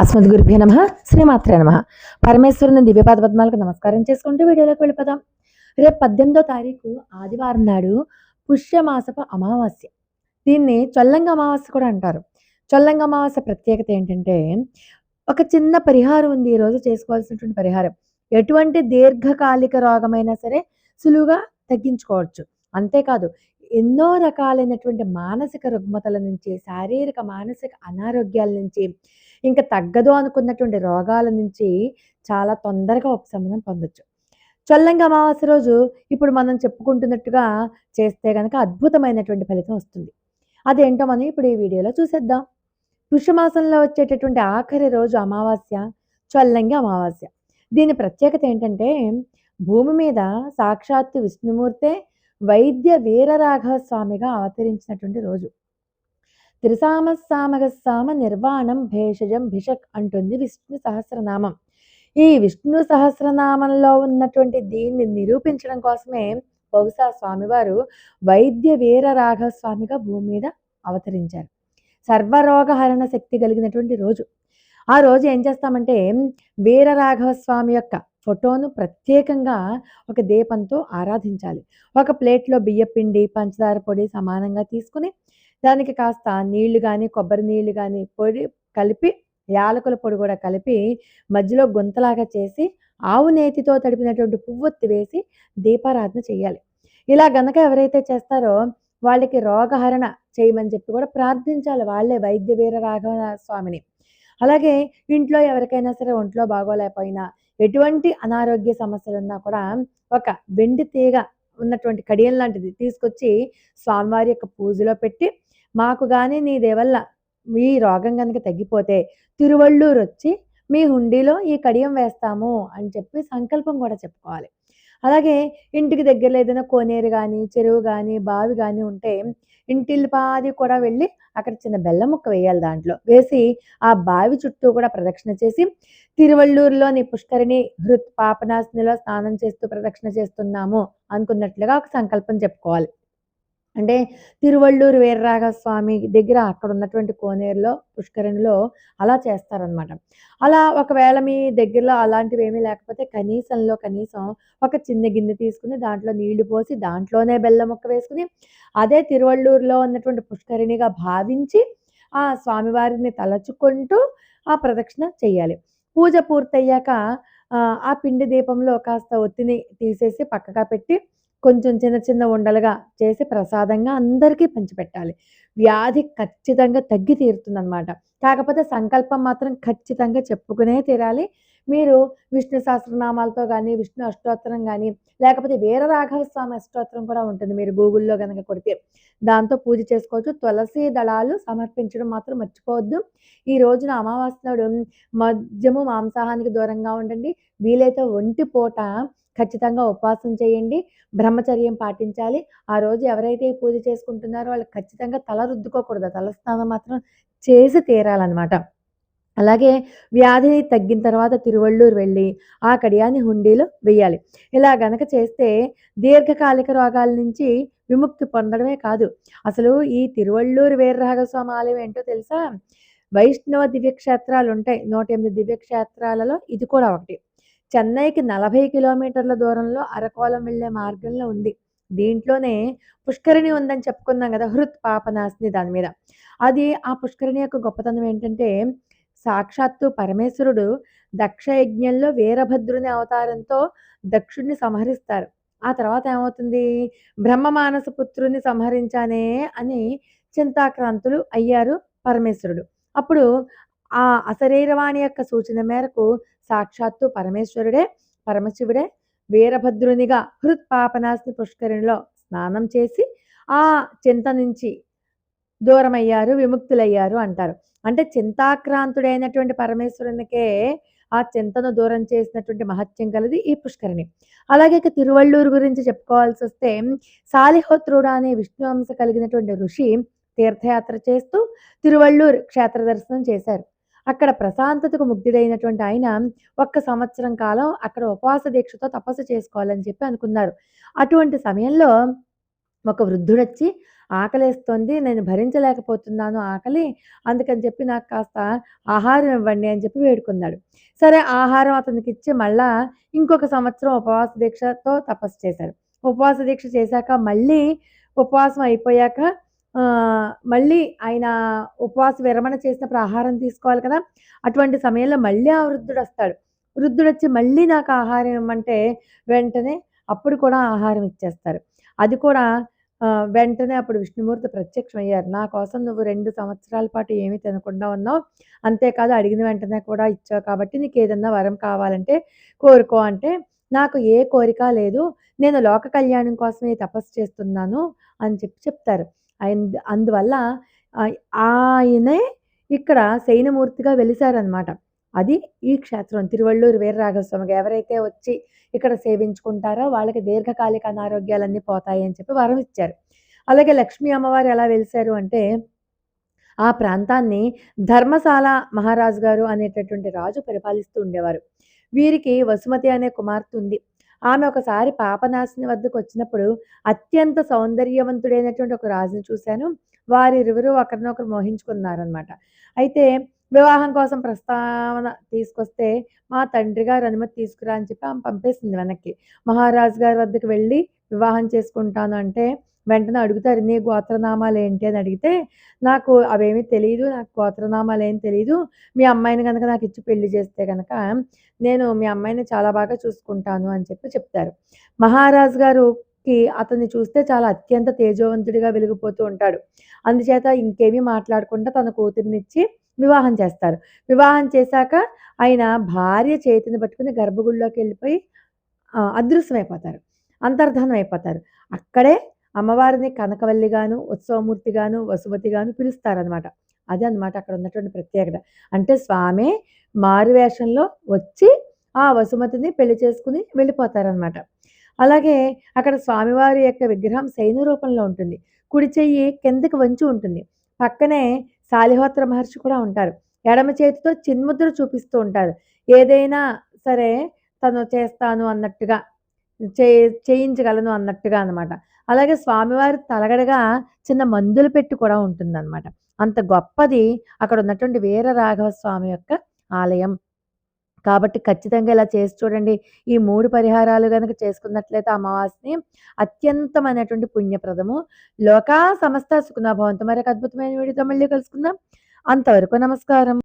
అస్మద్ గురుభ్య నమ శ్రీమాత్రే నమ. పరమేశ్వరుని దివ్యపాద పద్మాలకు నమస్కారం చేసుకుంటూ వీడియోలోకి వెళ్ళిపోదాం. రేపు పద్దెనిమిదో తారీఖు ఆదివారం నాడు పుష్యమాసపు అమావాస్య. దీన్ని చొల్లంగ అమావాస్య కూడా అంటారు. చొల్లంగ అమావాస్య ప్రత్యేకత ఏంటంటే ఒక చిన్న పరిహారం ఉంది ఈ రోజు చేసుకోవాల్సినటువంటి పరిహారం. ఎటువంటి దీర్ఘకాలిక రోగమైనా సరే సులువుగా తగ్గించుకోవచ్చు. అంతేకాదు ఎన్నో రకాలైనటువంటి మానసిక రుగ్మతల నుంచి శారీరక మానసిక అనారోగ్యాల నుంచి ఇంకా తగ్గదు అనుకున్నటువంటి రోగాల నుంచి చాలా తొందరగా ఉపశమనం పొందొచ్చు. చొల్లంగి అమావాస్య రోజు ఇప్పుడు మనం చెప్పుకుంటున్నట్టుగా చేస్తే కనుక అద్భుతమైనటువంటి ఫలితం వస్తుంది. అదేంటో మనం ఇప్పుడు ఈ వీడియోలో చూసేద్దాం. పుష్యమాసంలో వచ్చేటటువంటి ఆఖరి రోజు అమావాస్య చొల్లంగి అమావాస్య. దీని ప్రత్యేకత ఏంటంటే భూమి మీద సాక్షాత్తు విష్ణుమూర్తే వైద్య వీరరాఘవ స్వామిగా అవతరించినటువంటి రోజు. త్రిసామస్సామగస్సామ నిర్వాణం భేషజం భిషక్ అంటుంది విష్ణు సహస్రనామం. ఈ విష్ణు సహస్రనామంలో ఉన్నటువంటి దీన్ని నిరూపించడం కోసమే బహుశా స్వామివారు వైద్య వీర రాఘవ స్వామిగా భూమి మీద అవతరించారు. సర్వరోగహరణ శక్తి కలిగినటువంటి రోజు. ఆ రోజు ఏం చేస్తామంటే వీర రాఘవ స్వామి యొక్క ఫోటోను ప్రత్యేకంగా ఒక దీపంతో ఆరాధించాలి. ఒక ప్లేట్లో బియ్యపిండి పంచదార పొడి సమానంగా తీసుకుని దానికి కాస్త నీళ్ళు కానీ కొబ్బరి నీళ్ళు కానీ పొడి కలిపి యాలకుల పొడి కూడా కలిపి మధ్యలో గుంతలాగా చేసి ఆవు నేతితో తడిపినటువంటి పువ్వొత్తి వేసి దీపారాధన చేయాలి. ఇలా గనక ఎవరైతే చేస్తారో వాళ్ళకి రోగహరణ చేయమని చెప్పి కూడా ప్రార్థించాలి వాళ్ళే వైద్య వీర రాఘవ స్వామిని అలాగే ఇంట్లో ఎవరికైనా సరే ఒంట్లో బాగోలేకపోయినా ఎటువంటి అనారోగ్య సమస్యలు ఉన్నా కూడా ఒక వెండి తీగ ఉన్నటువంటి కడియం లాంటిది తీసుకొచ్చి స్వామివారి యొక్క పూజలో పెట్టి మాకు కానీ నీ దేవల్ల మీ రోగం కనుక తగ్గిపోతే తిరువళ్ళూరు వచ్చి మీ హుండీలో ఈ కడియం వేస్తాము అని చెప్పి సంకల్పం కూడా చెప్పుకోవాలి. అలాగే ఇంటికి దగ్గరలో ఏదైనా కోనేరు కానీ చెరువు కానీ బావి కానీ ఉంటే ఇంటిల్పాది కూడా వెళ్ళి అక్కడ చిన్న బెల్లం ముక్క వేయాలి దాంట్లో. వేసి ఆ బావి చుట్టూ కూడా ప్రదక్షిణ చేసి తిరువళ్ళూరులోని పుష్కరిణి హృత్ పాపనాశనిలో స్నానం చేస్తూ ప్రదక్షిణ చేస్తున్నాము అనుకున్నట్లుగా ఒక సంకల్పం చెప్పుకోవాలి. అంటే తిరువళ్ళూరు వీరరాఘవ స్వామి దగ్గర అక్కడ ఉన్నటువంటి కోనేరులో పుష్కరిణిలో అలా చేస్తారనమాట అలా ఒకవేళ మీ దగ్గరలో అలాంటివి ఏమీ లేకపోతే కనీసంలో కనీసం ఒక చిన్న గిన్నె తీసుకుని దాంట్లో నీళ్ళు పోసి దాంట్లోనే బెల్లం ముక్క వేసుకుని అదే తిరువళ్ళూరులో ఉన్నటువంటి పుష్కరిణిగా భావించి ఆ స్వామివారిని తలచుకుంటూ ఆ ప్రదక్షిణ చేయాలి. పూజ పూర్తయ్యాక ఆ పిండి దీపంలో కాస్త ఒత్తిని తీసేసి పక్కగా పెట్టి కొంచెం చిన్న చిన్న ఉండలుగా చేసి ప్రసాదంగా అందరికీ పంచిపెట్టాలి. వ్యాధి ఖచ్చితంగా తగ్గి తీరుతుందన్నమాట. కాకపోతే సంకల్పం మాత్రం ఖచ్చితంగా చెప్పుకునే తీరాలి. మీరు విష్ణు సహస్రనామాలతో కానీ విష్ణు అష్టోత్తరం కానీ లేకపోతే వీర రాఘవ స్వామి అష్టోత్తరం కూడా ఉంటుంది మీరు గూగుల్లో కనుక కొడితే. దాంతో పూజ చేసుకోవచ్చు. తులసి దళాలు సమర్పించడం మాత్రం మర్చిపోవద్దు. ఈ రోజున అమావాస్య నాడు మద్యము మాంసాహానికి దూరంగా ఉండండి. వీలైతే ఒంటి పూట ఖచ్చితంగా ఉపవాసం చేయండి. బ్రహ్మచర్యం పాటించాలి. ఆ రోజు ఎవరైతే పూజ చేసుకుంటున్నారో వాళ్ళు ఖచ్చితంగా తల రుద్దుకోకూడదు. తల స్నానం మాత్రం చేసి తీరాలన్నమాట. అలాగే వ్యాధిని తగ్గిన తర్వాత తిరువళ్ళూరు వెళ్ళి ఆ కడియాన్ని హుండీలో వేయాలి ఇలా గనక చేస్తే దీర్ఘకాలిక రోగాల నుంచి విముక్తి పొందడమే కాదు. అసలు ఈ తిరువళ్ళూరు వీరరాఘస్వామి ఆలయం ఏంటో తెలుసా? వైష్ణవ దివ్యక్షేత్రాలు ఉంటాయి. నూట ఎనిమిది దివ్యక్షేత్రాలలో ఇది కూడా ఒకటి. చెన్నైకి నలభై కిలోమీటర్ల దూరంలో అరకోలం వెళ్ళే మార్గంలో ఉంది. దీంట్లోనే పుష్కరిణి ఉందని చెప్పుకున్నాం కదా హృత్ పాపనాశిని దాని మీద. అది ఆ పుష్కరిణి యొక్క గొప్పతనం ఏంటంటే సాక్షాత్తు పరమేశ్వరుడు దక్షయజ్ఞంలో వీరభద్రుని అవతారంతో దక్షుణ్ణి సంహరిస్తారు. ఆ తర్వాత ఏమవుతుంది? బ్రహ్మ మానస పుత్రుని సంహరించానే అని చింతాక్రాంతులు అయ్యారు పరమేశ్వరుడు. అప్పుడు ఆ అశరీరవాణి యొక్క సూచన మేరకు సాక్షాత్తు పరమేశ్వరుడే పరమశివుడే వీరభద్రునిగా హృత్పాపనాశిని పుష్కరిణిలో స్నానం చేసి ఆ చింత నుంచి దూరమయ్యారు విముక్తులయ్యారు అంటారు. అంటే చింతాక్రాంతుడైనటువంటి పరమేశ్వరునికే ఆ చింతను దూరం చేసినటువంటి మహత్యం కలది ఈ పుష్కరిణి. అలాగే ఇక తిరువళ్ళూరు గురించి చెప్పుకోవాల్సి వస్తే సాలిహోత్రుడు అనే విష్ణు అంశ కలిగినటువంటి ఋషి తీర్థయాత్ర చేస్తూ తిరువళ్ళూరు క్షేత్ర దర్శనం చేశారు. అక్కడ ప్రశాంతతకు ముగ్ధుడైనటువంటి ఆయన ఒక్క సంవత్సరం కాలం అక్కడ ఉపవాస దీక్షతో తపస్సు చేసుకోవాలని చెప్పి అనుకున్నారు. అటువంటి సమయంలో ఒక వృద్ధుడొచ్చి ఆకలేస్తోంది నేను భరించలేకపోతున్నాను ఆకలి అందుకని చెప్పి నాకు కాస్త ఆహారం ఇవ్వండి అని చెప్పి వేడుకున్నాడు. సరే ఆహారం అతనికి ఇచ్చి మళ్ళా ఇంకొక సంవత్సరం ఉపవాస దీక్షతో తపస్సు చేశారు. ఉపవాస దీక్ష చేశాక మళ్ళీ ఉపవాసం అయిపోయాక మళ్ళీ ఆయన ఉపవాస విరమణ చేసినప్పుడు ఆహారం తీసుకోవాలి కదా అటువంటి సమయంలో మళ్ళీ ఆ వృద్ధుడు వస్తాడు. వృద్ధుడు వచ్చి మళ్ళీ నాకు ఆహారం ఇవ్వమంటే వెంటనే అప్పుడు కూడా ఆహారం ఇచ్చేస్తారు. అది కూడా వెంటనే అప్పుడు విష్ణుమూర్తి ప్రత్యక్షమయ్యారు. నా కోసం నువ్వు రెండు సంవత్సరాల పాటు ఏమీ తినకుండా ఉన్నావు. అంతేకాదు అడిగిన వెంటనే కూడా ఇచ్చావు కాబట్టి నీకు ఏదన్నా వరం కావాలంటే కోరుకో అంటే నాకు ఏ కోరిక లేదు. నేను లోక కళ్యాణం కోసమే తపస్సు చేస్తున్నాను అని చెప్పి చెప్తారు. అందువల్ల ఆయనే ఇక్కడ శయనమూర్తిగా వెలిశారనమాట అది ఈ క్షేత్రం. తిరువళ్ళూరు వీరరాఘవస్వామికి ఎవరైతే వచ్చి ఇక్కడ సేవించుకుంటారో వాళ్ళకి దీర్ఘకాలిక అనారోగ్యాలన్నీ పోతాయి అని చెప్పి వరం ఇచ్చారు. అలాగే లక్ష్మీ అమ్మవారు ఎలా వెలిశారు అంటే ఆ ప్రాంతాన్ని ధర్మశాల మహారాజు గారు అనేటటువంటి రాజు పరిపాలిస్తూ ఉండేవారు. వీరికి వసుమతి అనే కుమార్తె ఉంది. ఆమె ఒకసారి పాపనాశిని వద్దకు వచ్చినప్పుడు అత్యంత సౌందర్యవంతుడైనటువంటి ఒక రాజుని చూశాను. వారిరువురు ఒకరినొకరు మోహించుకున్నారనమాట అయితే వివాహం కోసం ప్రస్తావన తీసుకొస్తే మా తండ్రి గారు అనుమతి తీసుకురా అని చెప్పి ఆమె పంపేసింది వెనక్కి. మహారాజు గారి వద్దకు వెళ్ళి వివాహం చేసుకుంటాను అంటే వెంటనే అడుగుతారు నీ గోత్రనామాలు ఏంటి? అని అడిగితే నాకు అవేమీ తెలియదు నాకు గోత్రనామాలు ఏం తెలియదు మీ అమ్మాయిని కనుక నాకు ఇచ్చి పెళ్ళి చేస్తే కనుక నేను మీ అమ్మాయిని చాలా బాగా చూసుకుంటాను అని చెప్పి చెప్తారు. మహారాజు గారుకి అతన్ని చూస్తే చాలా అత్యంత తేజోవంతుడిగా వెలిగిపోతూ ఉంటాడు. అందుచేత ఇంకేమీ మాట్లాడకుండా తన కూతురినిచ్చి వివాహం చేస్తారు. వివాహం చేశాక ఆయన భార్య చేతిని పట్టుకుని గర్భగుడిలోకి వెళ్ళిపోయి అదృశ్యమైపోతారు. అంతర్ధానం అయిపోతారు. అక్కడే అమ్మవారిని కనకవల్లిగాను ఉత్సవమూర్తిగాను వసుమతిగాను పిలుస్తారనమాట అదే అనమాట అక్కడ ఉన్నటువంటి ప్రత్యేకత. అంటే స్వామి మారువేషంలో వచ్చి ఆ వసుమతిని పెళ్ళి చేసుకుని వెళ్ళిపోతారనమాట అలాగే అక్కడ స్వామివారి యొక్క విగ్రహం శయన రూపంలో ఉంటుంది. కుడి చెయ్యి కిందకి వంచి ఉంటుంది. పక్కనే సాలిహోత్ర మహర్షి కూడా ఉంటారు. ఎడమ చేతితో చిన్ముద్ర చూపిస్తూ ఉంటారు. ఏదైనా సరే తను చేస్తాను అన్నట్టుగా చే చేయించగలను అన్నట్టుగా అనమాట అలాగే స్వామివారి తలగడగా చిన్న మందులు పెట్టి కూడా ఉంటుందన్నమాట. అంత గొప్పది అక్కడ ఉన్నటువంటి వీర రాఘవ స్వామి యొక్క ఆలయం. కాబట్టి ఖచ్చితంగా ఇలా చేసి చూడండి. ఈ మూడు పరిహారాలు కనుక చేసుకున్నట్లయితే అమావాస్యని అత్యంతమైనటువంటి పుణ్యప్రదము. లోకా సమస్త సుఖనాభవంతో మరొక అద్భుతమైన వీడియోతో మళ్ళీ కలుసుకుందాం. అంతవరకు నమస్కారం.